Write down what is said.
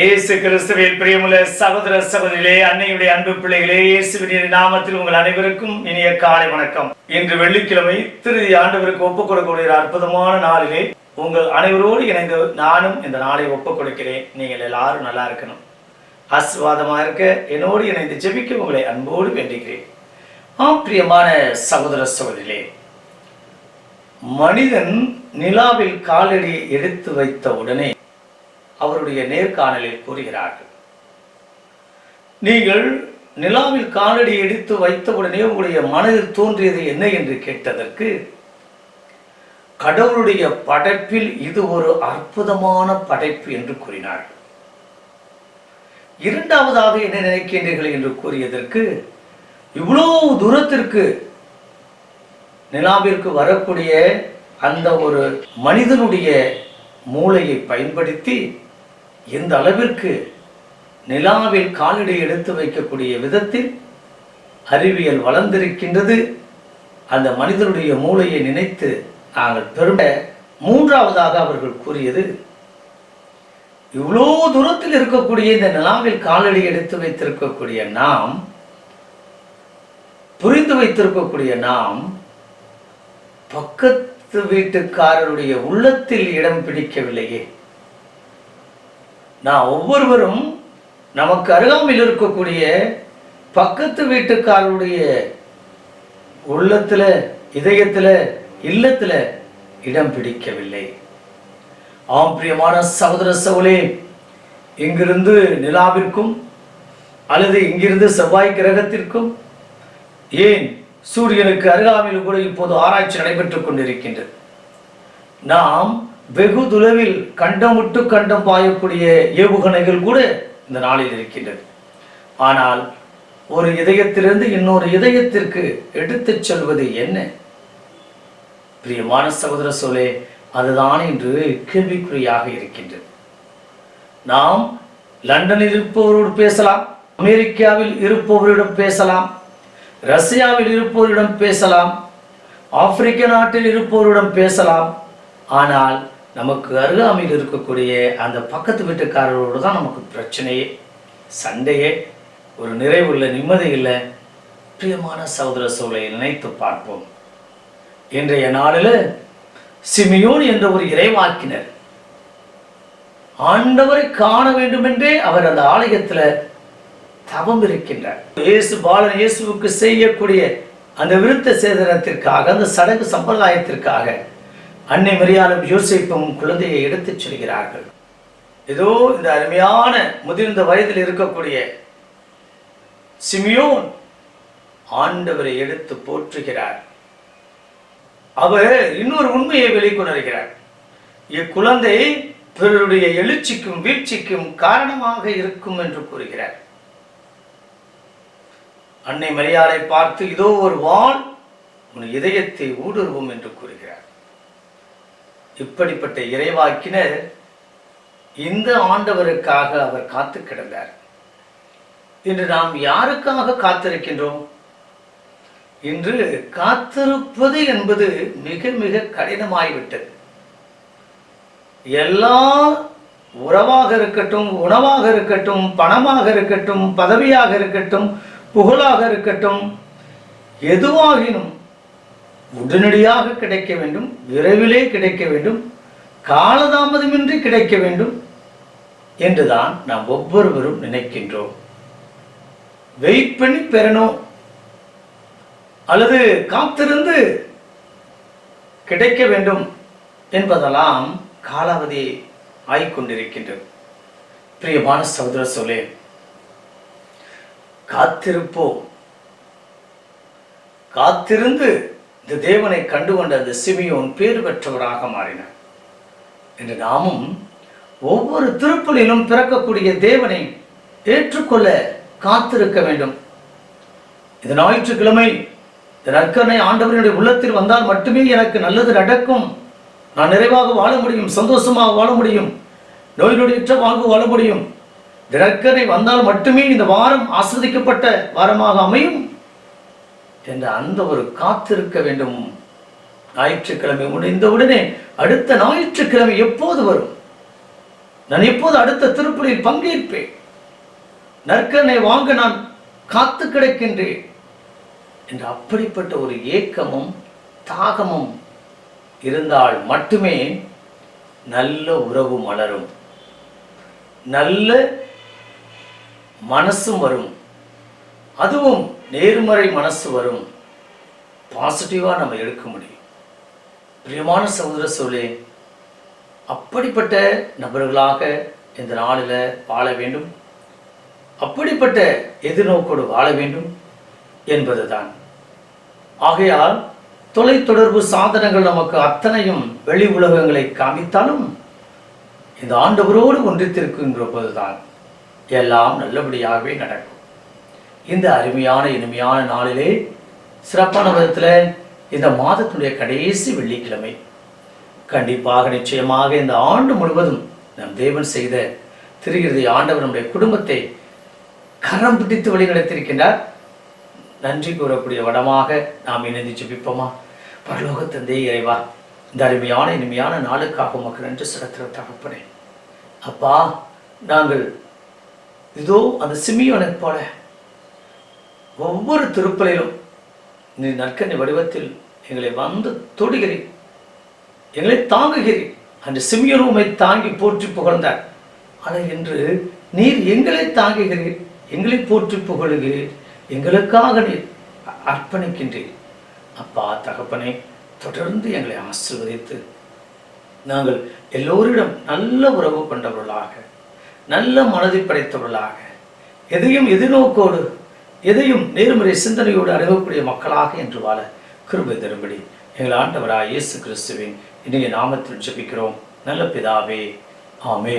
இயேசு கிறிஸ்துவின் பிரியமுள்ள சகோதர சகோதரிகளே அன்னையுடைய அன்பு பிள்ளைகளே இயேசுவின் நாமத்தில் உங்கள் அனைவருக்கும் இனிய காலை வணக்கம். இன்று வெள்ளிக்கிழமை திருதி ஆண்டவருக்கு ஒப்புக் கொடுக்கக்கூடிய ஒரு அற்புதமான நாளிலே உங்கள் அனைவரோடு இணைந்து நானும் இந்த நாளை ஒப்புக் கொடுக்கிறேன். நீங்கள் எல்லாரும் நல்லா இருக்கணும். ஆசிர்வாதமாக இருக்க என்னோடு இணைந்து ஜெபிக்க உங்களை அன்போடு வேண்டுகிறேன். ஆம் பிரியமான சகோதர சகோதரிகளே மனிதன் நிலாவில் காலடி எடுத்து வைத்த உடனே அவருடைய நேர்காணலில் கூறுகிறார்கள். நீங்கள் நிலாவில் காலடி எடுத்து வைத்தவுடனே உங்களுடைய மனதில் தோன்றியது என்ன என்று கேட்டதற்கு கடவுளுடைய படைப்பில் இது ஒரு அற்புதமான படைப்பு என்று கூறினார்கள். இரண்டாவதாக என்ன நினைக்கின்றீர்கள் என்று கூறியதற்கு இவ்வளவு தூரத்திற்கு நிலாவிற்கு வரக்கூடிய அந்த ஒரு மனிதனுடைய மூளையை பயன்படுத்தி எந்த அளவிற்கு நிலாவில் காலடி எடுத்து வைக்கக்கூடிய விதத்தில் அறிவியல் வளர்ந்திருக்கின்றது அந்த மனிதனுடைய மூளையை நினைத்து நாங்கள் பெரும மூன்றாவதாக அவர்கள் கூறியது இவ்வளோ தூரத்தில் இருக்கக்கூடிய இந்த நிலாவில் காலடி எடுத்து வைத்திருக்கக்கூடிய நாம் புரிந்து வைத்திருக்கக்கூடிய நாம் பக்கத்து வீட்டுக்காரருடைய உள்ளத்தில் இடம் பிடிக்கவில்லையே. நான் ஒவ்வொருவரும் நமக்கு அருகாமையில் இருக்கக்கூடிய பக்கத்து வீட்டுக்காரருடைய உள்ளத்தில் இதயத்தில் இல்லத்தில் இடம் பிடிக்கவில்லை. ஆம் பிரியமான சகோதர சவுலே இங்கிருந்து நிலாவிற்கும் அல்லது இங்கிருந்து செவ்வாய் கிரகத்திற்கும் ஏன் சூரியனுக்கு அருகாமையில் கூட இப்போது ஆராய்ச்சி நடைபெற்றுக் கொண்டிருக்கின்றது? நாம் வெகு துளவில் கண்டம் விட்டு கண்டம் பாயக்கூடிய ஏவுகணைகள் கூட இந்த நாளில் இருக்கின்றது. ஆனால் ஒரு இதயத்திலிருந்து இன்னொரு இதயத்திற்கு எடுத்துச் செல்வது என்ன? பிரியமான சகோதர சோலே அதுதான் இன்று கேள்விக்குறியாக இருக்கின்றது. நாம் லண்டனில் இருப்பவரோடு பேசலாம் அமெரிக்காவில் இருப்பவரிடம் பேசலாம் ரஷ்யாவில் இருப்பவரிடம் பேசலாம் ஆப்பிரிக்க நாட்டில் இருப்பவரிடம் பேசலாம். ஆனால் நமக்கு அருகாமையில் இருக்கக்கூடிய அந்த பக்கத்து வீட்டுக்காரரோடு தான் நமக்கு பிரச்சனையே சண்டையே. ஒரு நிறைவுள்ள நிம்மதி இல்லை பிரியமான சகோதர சூழலை நினைத்து பார்ப்போம். இன்றைய நாளில் சிமியோன் என்ற ஒரு இறைவாக்கினர் ஆண்டவரை காண வேண்டுமென்றே அவர் அந்த ஆலயத்தில் தவம் இருக்கின்றார். இயேசு பாலன் இயேசுவுக்கு செய்யக்கூடிய அந்த விருத்த சேதனத்திற்காக அந்த சடங்கு சம்பிரதாயத்திற்காக அன்னை மரியாளும் யோசிப்பும் குழந்தையை எடுத்துச் செல்கிறார்கள். ஏதோ இந்த அருமையான முதிர்ந்த வயதில் இருக்கக்கூடிய சிமியோன் ஆண்டவரை எடுத்து போற்றுகிறார். அவர் இன்னொரு உண்மையை வெளிக்கொணர்கிறார். இக்குழந்தை பிறருடைய எழுச்சிக்கும் வீழ்ச்சிக்கும் காரணமாக இருக்கும் என்று கூறுகிறார். அன்னை மரியாதை பார்த்து இதோ ஒரு வான் உன் இதயத்தை ஊடுருவும் என்று கூறுகிறார். இப்படிப்பட்ட இறைவாக்கினர் இந்த ஆண்டவருக்காக அவர் காத்து கிடந்தார். இன்று நாம் யாருக்காக காத்திருக்கின்றோம்? இன்று காத்திருப்பது என்பது மிக மிக கடினமாகிவிட்டது எல்லா உறவாக இருக்கட்டும் உணவாக இருக்கட்டும் பணமாக இருக்கட்டும் பதவியாக இருக்கட்டும் புகழாக இருக்கட்டும் எதுவாகினும் உடனடியாக கிடைக்க வேண்டும் விரைவிலே கிடைக்க வேண்டும் காலதாமதமின்றி கிடைக்க வேண்டும் என்றுதான் நாம் ஒவ்வொருவரும் நினைக்கின்றோம். வெயிட் பண்ணி பெறணும். அல்லது காத்திருந்து கிடைக்க வேண்டும் என்பதெல்லாம் காலாவதி ஆய்கொண்டிருக்கின்றது. பிரியமான சகோதர சொல்லே காத்திருப்போம். காத்திருந்து இந்த தேவனை கண்டுகொண்ட அந்த சிமியோன் பேறு பெற்றவராக மாறினார் என்று நாமும் ஒவ்வொரு திருப்பலிலும் பிறக்கக்கூடிய தேவனை ஏற்றுக்கொள்ள காத்திருக்க வேண்டும். இது ஞாயிற்றுக்கிழமை இந்த நற்கனை ஆண்டவனுடைய உள்ளத்தில் வந்தால் மட்டுமே எனக்கு நல்லது நடக்கும். நான் நிறைவாக வாழ முடியும் சந்தோஷமாக வாழ முடியும் நோய் நொடியற்ற வாழ்வு வாழ முடியும். தினக்கரை வந்தால் மட்டுமே இந்த வாரம் ஆஸ்வதிக்கப்பட்ட வாரமாக அமையும். என்ற அந்த ஒரு காத்திருக்க வேண்டும். ஞாயிற்றுக்கிழமை முடிந்தவுடனே அடுத்த ஞாயிற்றுக்கிழமை எப்போது வரும்? நான் எப்போது அடுத்த திருப்பலியில் பங்கேற்பேன்? நற்கனை வாங்க நான் காத்து கிடக்கின்றேன். என்று அப்படிப்பட்ட ஒரு ஏக்கமும் தாகமும் இருந்தால் மட்டுமே நல்ல உறவு மலரும். நல்ல மனசும் வரும். அதுவும் நேர்மறை மனசு வரும். பாசிட்டிவாக நம்ம எடுக்க முடியும். பிரியமான சகோதர சோழே அப்படிப்பட்ட நபர்களாக இந்த நாளில் வாழ வேண்டும்? அப்படிப்பட்ட எதிர்நோக்கோடு வாழ வேண்டும் என்பதுதான். ஆகையால் தொலைத்தொடர்பு சாதனங்கள் நமக்கு அத்தனையும் வெளி உலகங்களை காமித்தாலும் இந்த ஆண்டவரோடு ஒன்றித்திருக்குங்கிற போதுதான் எல்லாம் நல்லபடியாகவே நடக்கும். இந்த அருமையான இனிமையான நாளிலே சிறப்பான விதத்தில் இந்த மாதத்துடைய கடைசி வெள்ளிக்கிழமை. கண்டிப்பாக நிச்சயமாக இந்த ஆண்டு முழுவதும் நம் தேவன் செய்த திருகிருதி ஆண்டவர் நம்முடைய குடும்பத்தை கரம் பிடித்து வழி நடத்தியிருக்கின்றார். நன்றி கூறக்கூடிய வடமாக நாம் இணைந்து ஜெபிப்போமா? பரலோக தந்தை இறைவா இந்த அருமையான இனிமையான நாளுக்காக உமக்கு நன்றி செலுத்துகிற தகப்பனே அப்பா நாங்கள் இதோ அந்த சிமியோனை போல ஒவ்வொரு திருப்பலையிலும் நீ நற்கண்ணி வடிவத்தில் எங்களை வந்து தொடுகிறேன். எங்களை தாங்குகிறேன். அந்த சிமியோன் தாங்கி போற்றி புகழ்ந்தார் ஆனால் இன்று நீர் எங்களை தாங்குகிறீர். எங்களை போற்றி புகழுகிறீர். எங்களுக்காக நீர் அர்ப்பணிக்கின்றீர். அப்பா தகப்பனை தொடர்ந்து எங்களை ஆசீர்வதித்து நாங்கள் எல்லோரிடம் நல்ல உறவு கொண்டவர்களாக நல்ல மனதை படைத்தவர்களாக எதையும் எதிர்நோக்கோடு எதையும் நேர்மறை சிந்தனையோடு அணுகக்கூடிய மக்களாக என்று வாழ கிருபை தரும்படி. எங்கள் ஆண்டவராய் இயேசு கிறிஸ்துவின் இன்றைய நாமத்தில் ஜெபிக்கிறோம். நல்ல பிதாவே ஆமே